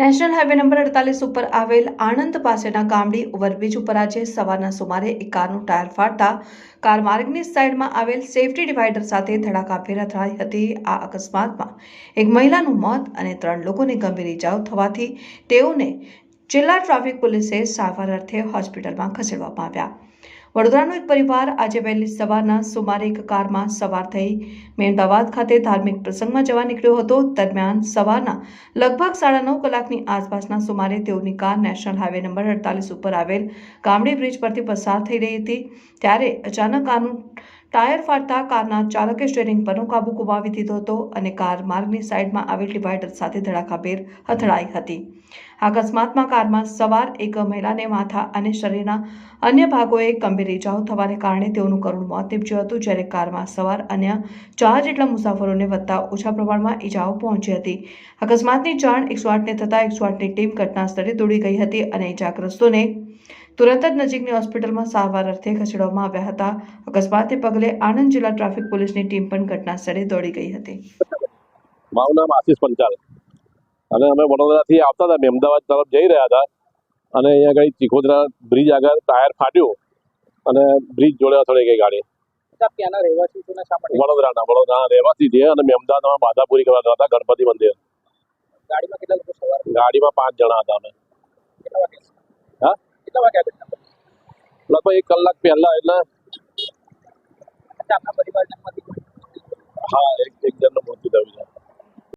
National highway number અડતાલીસ ઉપર આવેલ આણંદ પાસેના ગામડી ઓવરબ્રિજ ઉપર આજે સવારના સુમારે એક કારનું ટાયર ફાટતા કાર માર્ગની સાઈડમાં આવેલ સેફટી ડિવાઈડર સાથે ધડાકાભેરા થઈ હતી. આ અકસ્માતમાં એક મહિલાનું મોત અને ત્રણ લોકોને ગંભીર ઇજાઓ થવાથી તેઓને જિલ્લા ટ્રાફિક પોલીસે સારવાર અર્થે હોસ્પિટલમાં ખસેડવામાં આવ્યા. વડોદરાનો એક પરિવાર આજે વહેલી સવારના સુમારે એક કારમાં સવાર થઈ મેમદાવાદ ખાતે ધાર્મિક પ્રસંગમાં જવા નીકળ્યો હતો. દરમિયાન સવારના લગભગ સાડા નવ કલાકની આસપાસના સુમારે તેઓની કાર નેશનલ હાઈવે નંબર અડતાલીસ ઉપર આવેલ ગામડી બ્રિજ પરથી પસાર થઈ રહી હતી. ત્યારે અચાનક કારનું ટાયર ફાટતા કારના ચાલકે સ્ટેરિંગ પરનો કાબુ ગુમાવી દીધો હતો અને કાર માર્ગની સાઈડમાં આવેલ ડિવાઈડર સાથે ધડાકાભેર અથડાઈ હતી. અકસ્માતમાં કારમાં સવાર એક મહિલાને માથા અને શરીરના અન્ય ભાગોએ ગંભીર ઇજાઓ થવાને કારણે તેઓનું કરુણ મોત નીપજ્યું હતું, જ્યારે કારમાં સવાર અન્ય ચાર જેટલા મુસાફરોને વધતા ઓછા પ્રમાણમાં ઇજાઓ પહોંચી હતી. અકસ્માતની જાણ એકસો આઠને થતાં એકસો આઠની ટીમ ઘટના સ્થળે દોડી ગઈ હતી અને ઇજાગ્રસ્તોને તુરંત જ નજીકની હોસ્પિટલમાં સારવાર અર્થે ખસેડવામાં આવ્યા હતા. અકસ્માતને પગલે આણંદ જિલ્લા ટ્રાફિક પોલીસની ટીમ પણ ઘટના સ્થળે દોડી ગઈ હતી. મારું નામ આશીષ પંચાલ. અને અમે વડોદરાથી આવતા હતા. અમે અમદાવાદ તરફ જઈ રહ્યા હતા. અને અહીંયા આગળ ચીખોદરા બ્રિજ આગળ ટાયર ફાટ્યું અને બ્રિજ જોડે અથડાઈ ગઈ ગાડી. વડોદરાના વડોદરાના રહેવાસી છે અને અમે અમદાવાદમાં બાધાપુરી કરવા ગયા હતા ગણપતિ મંદિર. ગાડીમાં કેટલા લોકો સવાર? ગાડીમાં પાંચ જણા હતા અમે. કેટલા વાગે? લગભગ એક કલાક પહેલા એટલે હા એક એક